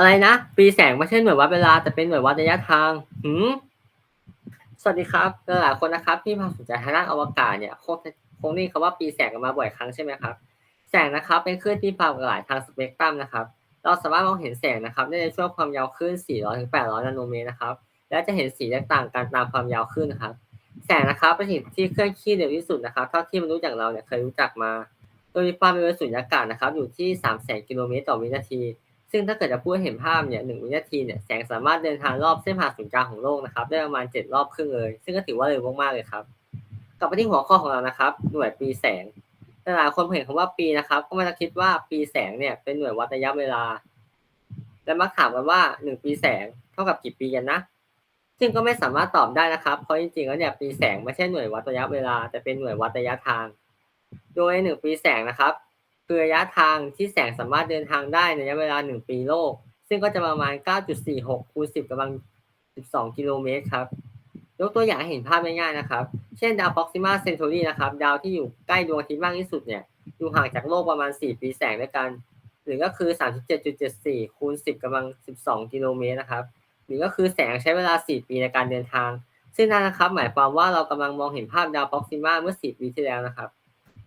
อะไรนะ ปีแสงไม่ใช่หน่วยวัดเวลา แต่เป็นหน่วยวัดระยะทางหือสวัสดีครับหลายคนนะครับที่มาสนใจทางด้านอวกาศเนี่ยคงคงได้ยินคำว่าปีแสงกันมาบ่อยครั้งใช่ไหมครับ แสงนะครับเป็นคลื่นที่ความหลายทางสเปกตรัมนะครับ เราสามารถมองเห็นแสงนะครับได้ในช่วงความยาวคลื่น 400 ถึง 800 นาโนเมตรนะครับ และจะเห็นสีแตกต่างกันตามความยาวคลื่นนะครับ แสงนะครับเป็นสิ่งที่เคลื่อนที่เร็วที่สุดนะครับ เท่าที่มนุษย์อย่างเราเนี่ยเคยรู้จักมา โดยมีความเร็วสุญญากาศนะครับ อยู่ที่ 300,000 กิโลเมตรต่อวินาที ซึ่งถ้าเกิดจะพูดเห็นภาพเนี่ยหนึ่งวินาทีเนี่ยแสงสามารถเดินทางรอบเส้นผ่าศูนย์กลางของโลกนะครับได้ประมาณ 7 รอบครึ่งเลย ซึ่งก็ถือว่าเร็วมากๆเลยครับ กลับมาที่หัวข้อของเรานะครับ หน่วยปีแสงหลายๆคนเห็นคำว่าปีนะครับ ก็มักจะคิดว่าปีแสงเนี่ยเป็นหน่วยวัดระยะเวลา และมักถามกันว่าหนึ่งปีแสงเท่ากับกี่ปีกันนะ ซึ่งก็ไม่สามารถตอบได้นะครับ เพราะจริงๆแล้วเนี่ยปีแสงไม่ใช่หน่วยวัดระยะเวลา แต่เป็นหน่วยวัดระยะทาง โดยหนึ่งปีแสงนะครับ คือระยะทางที่แสงสามารถเดินทางได้ในระยะเวลา 1 ปีโลก ซึ่งก็จะประมาณ 9.46คูณ10กำลัง 12 กิโลเมตรครับ ยกตัวอย่างให้เห็นภาพง่ายๆนะครับ เช่นดาว Proxima Centauri นะครับ ดาวที่อยู่ใกล้ดวงอาทิตย์มากที่สุดเนี่ย อยู่ห่างจากโลกประมาณ 4 ปีแสงด้วยกัน หรือก็คือ 37.74คูณ10กำลัง 12 กิโลเมตรนะครับ หรือก็คือแสงใช้เวลา 4 ปีในการเดินทาง ซึ่งนั่นนะครับ หมายความว่าเรากำลังมองเห็นภาพดาว Proxima เมื่อ 4 ปีที่แล้วนะครับ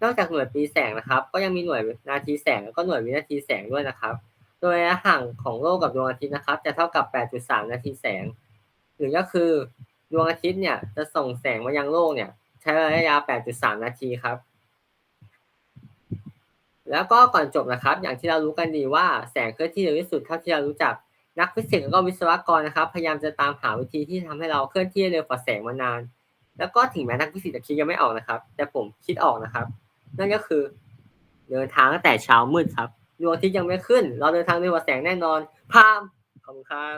นอกจากหน่วยปีแสงนะครับ ก็ยังมีหน่วยนาทีแสงแล้วก็หน่วยวินาทีแสงด้วยนะครับ โดยระยะห่างของโลกกับดวงอาทิตย์นะครับ จะเท่ากับ 8.3 นาทีแสง หรือก็คือดวงอาทิตย์เนี่ยจะส่งแสงมายังโลกเนี่ยใช้ระยะยา8.3 นาทีครับ แล้วก็ก่อนจบนะครับ อย่างที่เรารู้กันดีว่าแสงเคลื่อนที่เร็วที่สุดเท่าที่เรารู้จักนักฟิสิกส์แล้วก็วิศวกรนะครับ พยายามจะตามหาวิธีที่ทำให้เราเคลื่อนที่เร็วกว่าแสงมานาน แล้วก็ถึงแม้นักฟิสิกส์จะคิดยังไม่ออกนะครับ แต่ผมคิดออกนะครับ นั่นก็คือ เดินทางตั้งแต่เช้ามืดครับดวงอาทิตย์ยังไม่ขึ้น เราเดินทางด้วยว่าแสงแน่นอนพามขอบคุณครับ